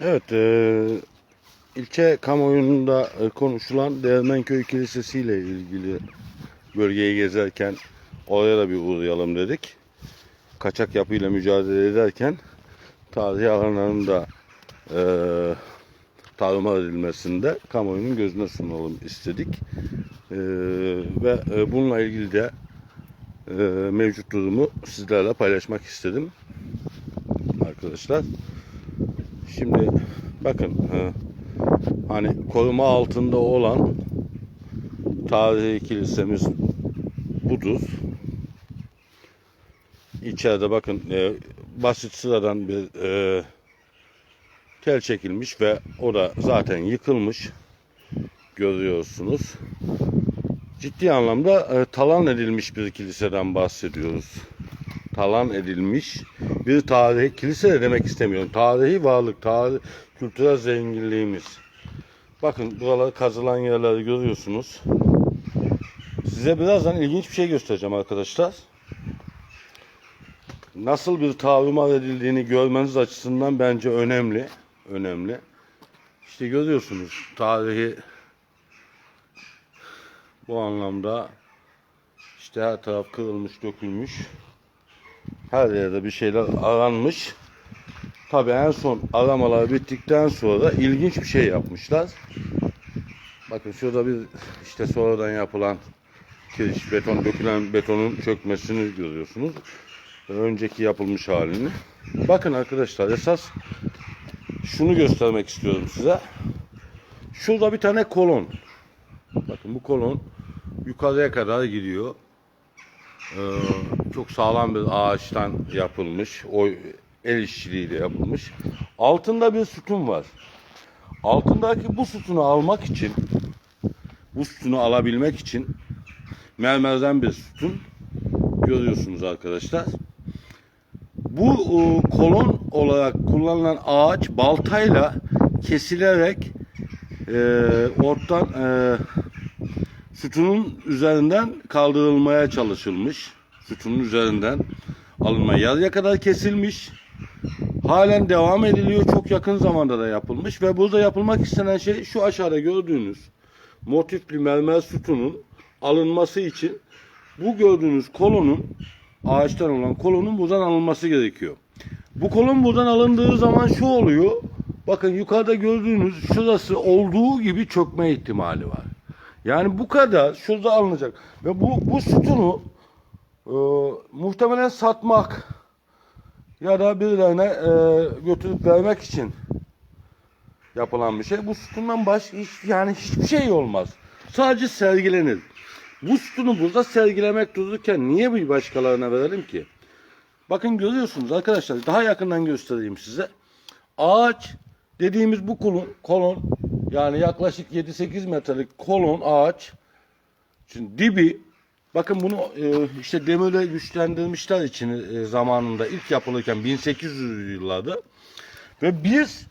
Evet, e, ilçe kamuoyunda e, konuşulan Değirmenköy Kilisesi ile ilgili bölgeyi gezerken oraya da bir uğrayalım dedik. Kaçak yapıyla mücadele ederken tarihi alanların da e, tarumar edilmesinde kamuoyunun gözüne sunalım istedik. E, ve e, bununla ilgili de e, mevcut durumu sizlerle paylaşmak istedim arkadaşlar. Şimdi bakın hani koruma altında olan tarihi kilisemiz budur. İçeride bakın e, basit sıradan bir e, tel çekilmiş ve o da zaten yıkılmış. Görüyorsunuz. Ciddi anlamda e, talan edilmiş bir kiliseden bahsediyoruz. Talan edilmiş bir tarihi, kilise de demek istemiyorum. Tarihi varlık, tarih, kültürel zenginliğimiz. Bakın buralar kazılan yerleri görüyorsunuz. Size birazdan ilginç bir şey göstereceğim arkadaşlar. Nasıl bir tarumar edildiğini görmeniz açısından bence önemli. Önemli. İşte görüyorsunuz tarihi bu anlamda işte her taraf kırılmış, dökülmüş. Her yerde bir şeyler aranmış. Tabii en son aramalar bittikten sonra ilginç bir şey yapmışlar. Bakın şurada bir işte sonradan yapılan kiriş, beton, dökülen betonun çökmesini görüyorsunuz. Önceki yapılmış halini. Bakın arkadaşlar esas şunu göstermek istiyorum size. Şurada bir tane kolon. Bakın bu kolon yukarıya kadar gidiyor. Ee, çok sağlam bir ağaçtan yapılmış. O el işçiliğiyle yapılmış. Altında bir sütun var. Altındaki bu sütunu almak için bu sütunu alabilmek için mermerden bir sütun görüyorsunuz arkadaşlar. Bu e, kolon olarak kullanılan ağaç baltayla kesilerek e, ortadan e, sütunun üzerinden kaldırılmaya çalışılmış. Sütunun üzerinden alınma yarıya kadar kesilmiş. Halen devam ediliyor. Çok yakın zamanda da yapılmış ve burada yapılmak istenen şey şu aşağıda gördüğünüz motifli mermer sütunun alınması için bu gördüğünüz kolonun ağaçtan olan kolonun buradan alınması gerekiyor. Bu kolon buradan alındığı zaman şu oluyor. Bakın yukarıda gördüğünüz şurası olduğu gibi çökme ihtimali var. Yani bu kadar şurada alınacak. Ve bu, bu sütunu e, muhtemelen satmak ya da birilerine e, götürüp vermek için yapılan bir şey. Bu sütundan başka hiç, yani hiçbir şey olmaz. Sadece sergilenir. Bu sütunu burada sergilemek dururken niye bir başkalarına verelim ki? Bakın görüyorsunuz arkadaşlar daha yakından göstereyim size. Ağaç dediğimiz bu kolon, kolon yani yaklaşık 7-8 metrelik kolon ağaç. Şimdi dibi bakın bunu e, işte demirle güçlendirmişler içini e, zamanında ilk yapılırken 1800 yıllarda ve biz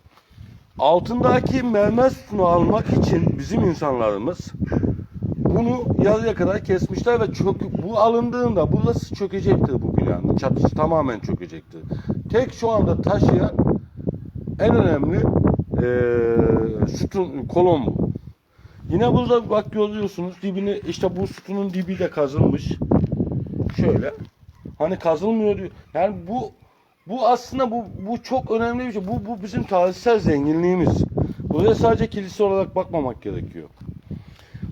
altındaki mermer sütunu almak için bizim insanlarımız bunu yarıya kadar kesmişler ve çök, bu alındığında burası çökecektir bugün yani. Çatısı tamamen çökecektir. Tek şu anda taşıyan en önemli eee sütun, kolon bu. Yine burada bak görüyorsunuz dibini işte bu sütunun dibi de kazılmış. Şöyle. Hani kazılmıyor diyor. Yani bu bu aslında bu bu çok önemli bir şey. Bu bu bizim tarihsel zenginliğimiz. Buraya sadece kilise olarak bakmamak gerekiyor.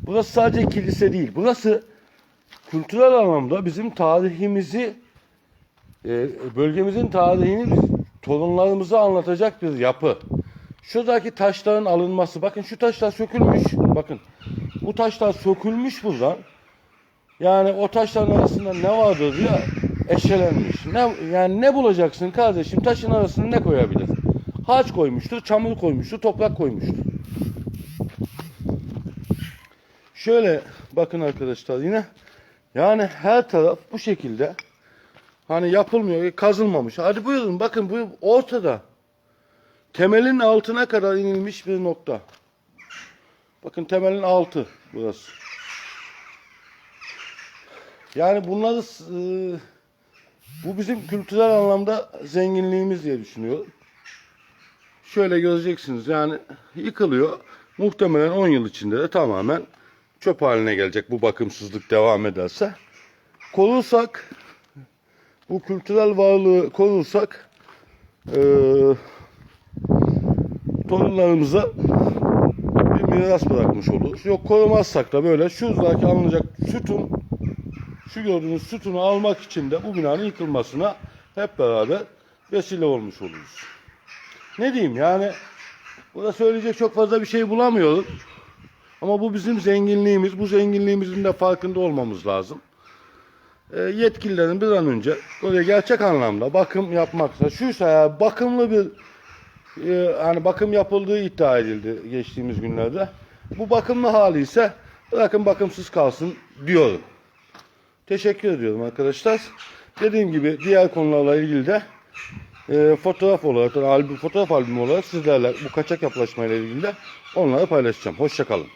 Burası sadece kilise değil. Burası kültürel anlamda bizim tarihimizi e, bölgemizin tarihini torunlarımıza anlatacak bir yapı. Şuradaki taşların alınması. Bakın şu taşlar sökülmüş. Bakın. Bu taşlar sökülmüş buradan. Yani o taşların arasında ne vardır diye eşelenmiş. Ne, yani ne bulacaksın kardeşim? Taşın arasına ne koyabilir? Haç koymuştur, çamur koymuştur, toprak koymuştur. Şöyle bakın arkadaşlar yine yani her taraf bu şekilde hani yapılmıyor, kazılmamış. Hadi buyurun bakın bu ortada. Temelin altına kadar inilmiş bir nokta. Bakın temelin altı burası. Yani bunları e, bu bizim kültürel anlamda zenginliğimiz diye düşünüyorum. şöyle göreceksiniz yani yıkılıyor. Muhtemelen 10 yıl içinde de tamamen çöp haline gelecek bu bakımsızlık devam ederse. Korursak bu kültürel varlığı korursak eee torunlarımıza bir miras bırakmış oluruz. Yok korumazsak da böyle şuradaki alınacak sütun şu gördüğünüz sütunu almak için de bu binanın yıkılmasına hep beraber vesile olmuş oluruz. Ne diyeyim yani burada söyleyecek çok fazla bir şey bulamıyorum. Ama bu bizim zenginliğimiz. Bu zenginliğimizin de farkında olmamız lazım. E, yetkililerin bir an önce böyle gerçek anlamda bakım yapmaksa şuysa ya bakımlı bir e, hani bakım yapıldığı iddia edildi geçtiğimiz günlerde. Bu bakımlı hali ise bırakın bakımsız kalsın diyorum. Teşekkür ediyorum arkadaşlar. Dediğim gibi diğer konularla ilgili de e, fotoğraf olarak, albüm, fotoğraf albümü olarak sizlerle bu kaçak yapılaşmayla ilgili de onları paylaşacağım. Hoşçakalın.